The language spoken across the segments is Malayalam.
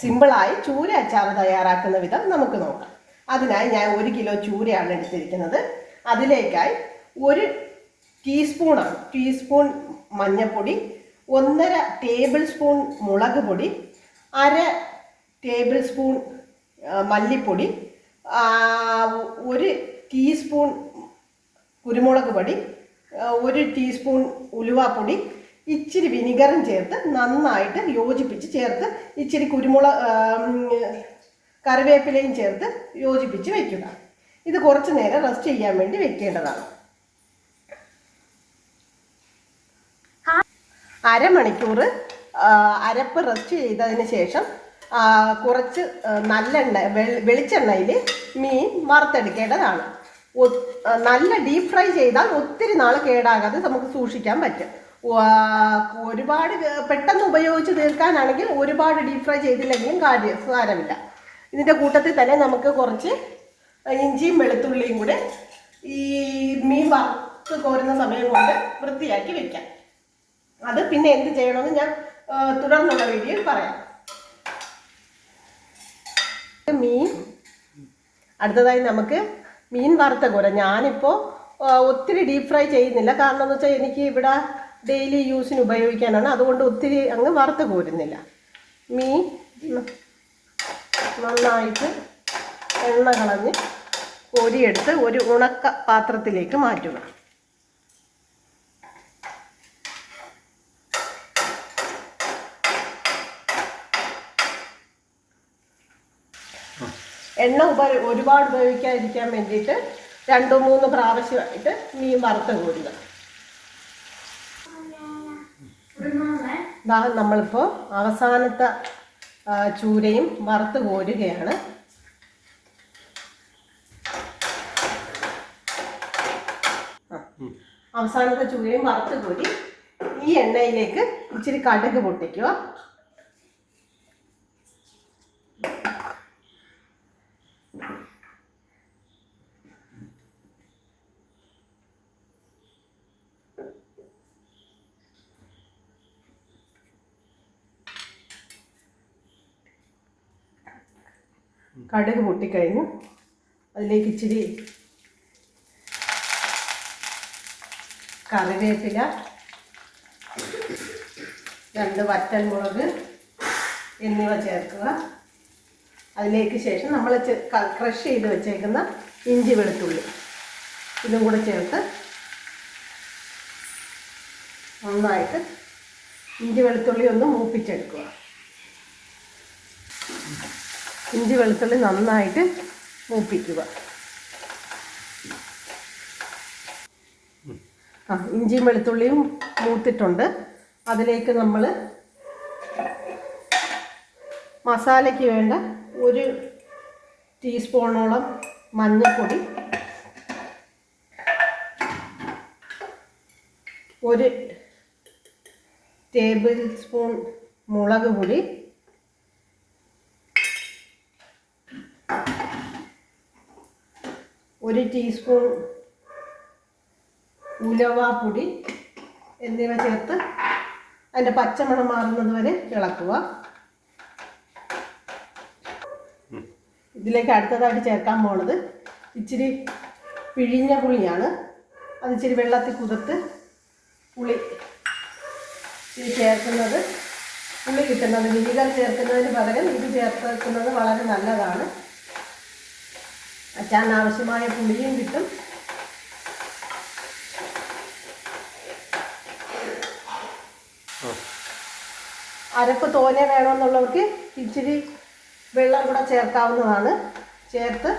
സിമ്പിളായി ചൂര അച്ചാർ തയ്യാറാക്കുന്ന വിധം നമുക്ക് നോക്കാം. അതിനായി ഞാൻ ഒരു കിലോ ചൂരയാണ് എടുത്തിരിക്കുന്നത്. അതിലേക്കായി ഒരു ടീസ്പൂണാണ് ടീസ്പൂൺ മഞ്ഞൾപ്പൊടി ഒന്നര ടേബിൾ സ്പൂൺ മുളക് പൊടി അര ടേബിൾ സ്പൂൺ മല്ലിപ്പൊടി ഒരു ടീസ്പൂൺ കുരുമുളക് പൊടി ഒരു ടീസ്പൂൺ ഉലുവാപ്പൊടി ഇച്ചിരി വിനിഗറും ചേർത്ത് നന്നായിട്ട് യോജിപ്പിച്ച് ചേർത്ത് ഇച്ചിരി കുരുമുളക് കറിവേപ്പിലയും ചേർത്ത് യോജിപ്പിച്ച് വെക്കുക. ഇത് കുറച്ച് നേരം റെസ്റ്റ് ചെയ്യാൻ വേണ്ടി വെക്കേണ്ടതാണ്. അരമണിക്കൂർ അരപ്പ് റെസ്റ്റ് ചെയ്തതിന് ശേഷം കുറച്ച് നല്ലെണ്ണ വെളി- വെളിച്ചെണ്ണയിൽ മീൻ വറുത്തെടുക്കേണ്ടതാണ്. നല്ല ഡീപ് ഫ്രൈ ചെയ്താൽ ഒത്തിരി നാൾ കേടാകാതെ നമുക്ക് സൂക്ഷിക്കാൻ പറ്റും. ഒരുപാട് പെട്ടെന്ന് ഉപയോഗിച്ച് തീർക്കാനാണെങ്കിൽ ഒരുപാട് ഡീപ് ഫ്രൈ ചെയ്തില്ലെങ്കിലും കാര്യം സാരമില്ല. ഇതിന്റെ കൂട്ടത്തിൽ തന്നെ നമുക്ക് കുറച്ച് ഇഞ്ചിയും വെളുത്തുള്ളിയും കൂടെ ഈ മീൻ വറുത്ത് കോരുന്ന സമയം കൊണ്ട് വൃത്തിയാക്കി വെക്കാം. അത് പിന്നെ എന്ത് ചെയ്യണമെന്ന് ഞാൻ തുടർന്നുള്ള വീഡിയോയിൽ പറയാം. മീൻ അടുത്തതായി നമുക്ക് മീൻ വറുത്ത കൂര. ഞാനിപ്പോൾ ഒത്തിരി ഡീപ് ഫ്രൈ ചെയ്യുന്നില്ല. കാരണം എന്ന് വെച്ചാൽ എനിക്ക് ഇവിടെ ഡെയിലി യൂസിന് ഉപയോഗിക്കാനാണ്. അതുകൊണ്ട് ഒത്തിരി അങ്ങ് വറുത്ത് കോരുന്നില്ല. മീൻ നന്നായിട്ട് എണ്ണ കളഞ്ഞ് കോരിയെടുത്ത് ഒരു ഉണക്ക പാത്രത്തിലേക്ക് മാറ്റുക. എണ്ണ ഉപ ഒരുപാട് ഉപയോഗിക്കാതിരിക്കാൻ വേണ്ടിയിട്ട് രണ്ടോ മൂന്ന് പ്രാവശ്യമായിട്ട് മീൻ വറുത്ത് കോരുക. ദാ നമ്മളിപ്പോൾ അവസാനത്തെ ചൂരയും വറുത്ത് കോരുകയാണ്. അവസാനത്തെ ചൂരയും വറുത്ത് കോരി ഈ എണ്ണയിലേക്ക് ഇച്ചിരി കടുക് പൊട്ടിക്കുക കടുക് പൊട്ടിക്കഴിഞ്ഞു. അതിലേക്ക് ഇച്ചിരി കറിവേപ്പില രണ്ട് വറ്റൻമുളക് എന്നിവ ചേർക്കുക. അതിലേക്ക് ശേഷം നമ്മൾ ക്രഷ് ചെയ്ത് വെച്ചേക്കുന്ന ഇഞ്ചി വെളുത്തുള്ളി ഇതും കൂടെ ചേർത്ത് നന്നായിട്ട് ഇഞ്ചി വെളുത്തുള്ളി ഒന്ന് മൂപ്പിച്ചെടുക്കുക. ഇഞ്ചി വെളുത്തുള്ളി നന്നായിട്ട് മൂപ്പിക്കുക. ആ ഇഞ്ചിയും വെളുത്തുള്ളിയും മൂത്തിട്ടുണ്ട്. അതിലേക്ക് നമ്മൾ മസാലയ്ക്ക് വേണ്ട ഒരു ടീസ്പൂണോളം മഞ്ഞൾപ്പൊടി ഒരു ടേബിൾ സ്പൂൺ മുളക് പൊടി ഒരു ടീസ്പൂൺ ഉലവാപ്പൊടി എന്നിവ ചേർത്ത് അതിന്റെ പച്ചമണം മാറുന്നത് വരെ ഇളക്കുക. ഇതിലേക്ക് അടുത്തതായിട്ട് ചേർക്കാൻ പോണത് ഇച്ചിരി പിഴിഞ്ഞ പുളിയാണ്. അത് ഇച്ചിരി വെള്ളത്തിൽ കുതിർത്ത് പുളി ഇച്ചിരി ചേർക്കുന്നത് പുളി കിട്ടുന്നത്. വിനിഗർ ചേർക്കുന്നതിന് പകരം ഇത് ചേർക്കുന്നത് വളരെ നല്ലതാണ്. അച്ചാറിന് ആവശ്യമായ പുളിയും കിട്ടും. അരപ്പ് തോനെ വേണമെന്നുള്ളവർക്ക് ഇച്ചിരി വെള്ളം കൂടെ ചേർക്കാവുന്നതാണ്. ചേർത്ത്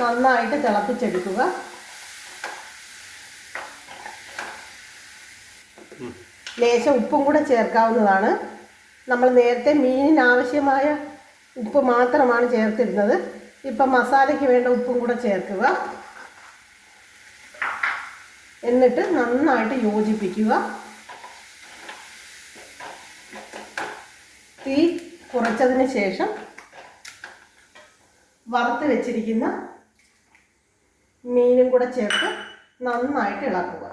നന്നായിട്ട് തിളപ്പിച്ചെടുക്കുക. ലേശം ഉപ്പും കൂടെ ചേർക്കാവുന്നതാണ്. നമ്മൾ നേരത്തെ മീനിനാവശ്യമായ ഉപ്പ് മാത്രമാണ് ചേർത്തിരുന്നത്. ഇപ്പം മസാലയ്ക്ക് വേണ്ട ഉപ്പും കൂടെ ചേർക്കുക. എന്നിട്ട് നന്നായിട്ട് യോജിപ്പിക്കുക. തീ കുറച്ചതിന് ശേഷം വറുത്ത് വെച്ചിരിക്കുന്ന മീനും കൂടെ ചേർത്ത് നന്നായിട്ട് ഇളക്കുക.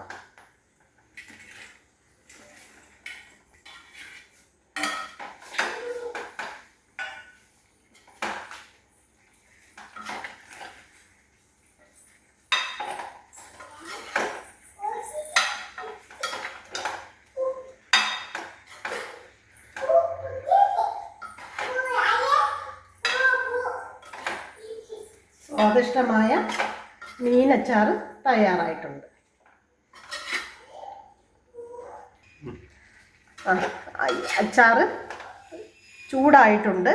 സ്വാദിഷ്ടമായ മീനച്ചാർ തയ്യാറായിട്ടുണ്ട്. അച്ചാർ ചൂടായിട്ടുണ്ട്.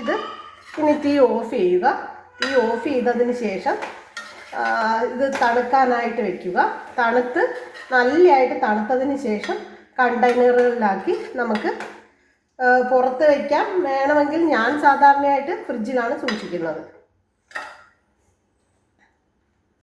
ഇത് ഇനി തീ ഓഫ് ചെയ്യുക. തീ ഓഫ് ചെയ്തതിന് ശേഷം ഇത് തണുക്കാനായിട്ട് വെക്കുക. തണുത്ത് നല്ലതായിട്ട് തണുത്തതിന് ശേഷം കണ്ടെയ്നറുകളിലാക്കി നമുക്ക് പുറത്ത് വയ്ക്കാം വേണമെങ്കിൽ ഞാൻ സാധാരണയായിട്ട് ഫ്രിഡ്ജിലാണ് സൂക്ഷിക്കുന്നത്.